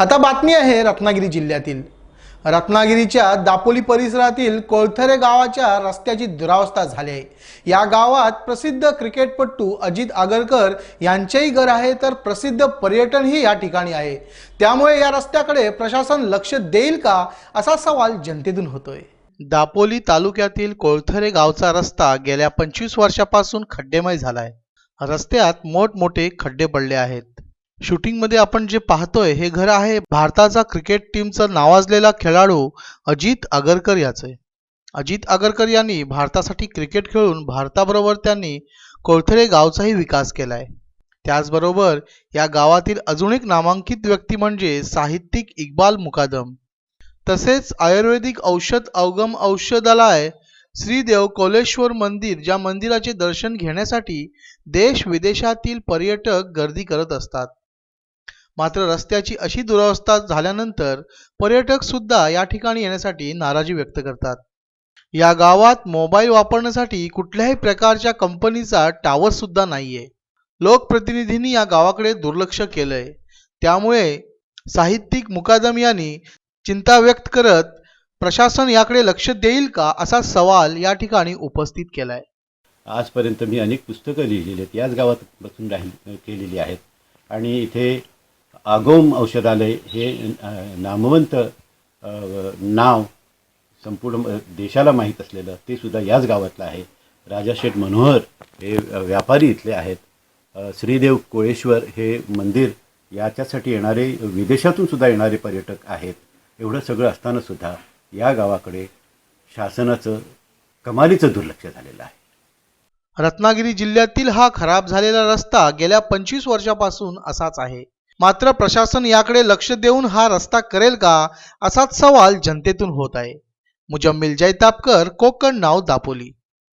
आता बातमी आहे रत्नागिरी जिल्ह्यातील. रत्नागिरीच्या दापोली परिसरातील कोळथरे गावाच्या रस्त्याची दुरावस्था झाली आहे. या गावात प्रसिद्ध क्रिकेटपटू अजित आगरकर यांचेही घर आहे तर प्रसिद्ध पर्यटनही या ठिकाणी आहे. त्यामुळे या रस्त्याकडे प्रशासन लक्ष देईल का असा सवाल जनतेतून होतोय. दापोली तालुक्यातील कोळथरे गावचा रस्ता गेल्या पंचवीस वर्षापासून खड्डेमय झालाय. रस्त्यात मोठमोठे खड्डे पडले आहेत. शूटिंगमध्ये आपण जे पाहतोय हे घर आहे भारताचा क्रिकेट टीमचा नावाजलेला खेळाडू अजित आगरकर याचे. अजित आगरकर यांनी भारतासाठी क्रिकेट खेळून भारताबरोबर त्यांनी कोळथळे गावचाही विकास केलाय. त्याचबरोबर या गावातील अजून एक नामांकित व्यक्ती म्हणजे साहित्यिक इक्बाल मुकादम. तसेच आयुर्वेदिक औषध अवगम औषधालय श्रीदेव कोलेश्वर मंदिर ज्या मंदिराचे दर्शन घेण्यासाठी देश विदेशातील पर्यटक गर्दी करत असतात. मात्र रस्त्याची अशी दुरावस्था झाल्यानंतर पर्यटक सुद्धा या ठिकाणी येण्यासाठी नाराजी व्यक्त करतात. या गावात मोबाईल वापरण्यासाठी कुठल्याही प्रकारच्या कंपनीचा टावर सुद्धा नाहीये. लोकप्रतिनिधींनी या गावाकडे दुर्लक्ष केलंय. त्यामुळे साहित्यिक मुकादम यांनी चिंता व्यक्त करत प्रशासन याकडे लक्ष देईल का असा सवाल या ठिकाणी उपस्थित केलाय. आजपर्यंत मी अनेक पुस्तकं लिहिलेली आहेत. याच गावात बसून राहिली केलेली आहेत. आणि इथे आगोम औषधालय हे नामवंत नाव संपूर्ण देशाला माहीत असलेलं ते सुद्धा याच गावातलं आहे. राजा शेठ मनोहर हे व्यापारी इथले आहेत. श्रीदेव कोळेश्वर हे मंदिर याच्यासाठी येणारे विदेशातून सुद्धा येणारे पर्यटक आहेत. एवढं सगळं असताना सुद्धा या गावाकडे शासनाचं कमालीचं दुर्लक्ष झालेलं आहे. रत्नागिरी जिल्ह्यातील हा खराब झालेला रस्ता गेल्या पंचवीस वर्षापासून असाच आहे. मात्र प्रशासन याकडे लक्ष देऊन हा रस्ता करेल का असाच सवाल जनतेतून होत आहे. मुजम्मिल जैतापकर कोकण नाव दापोली.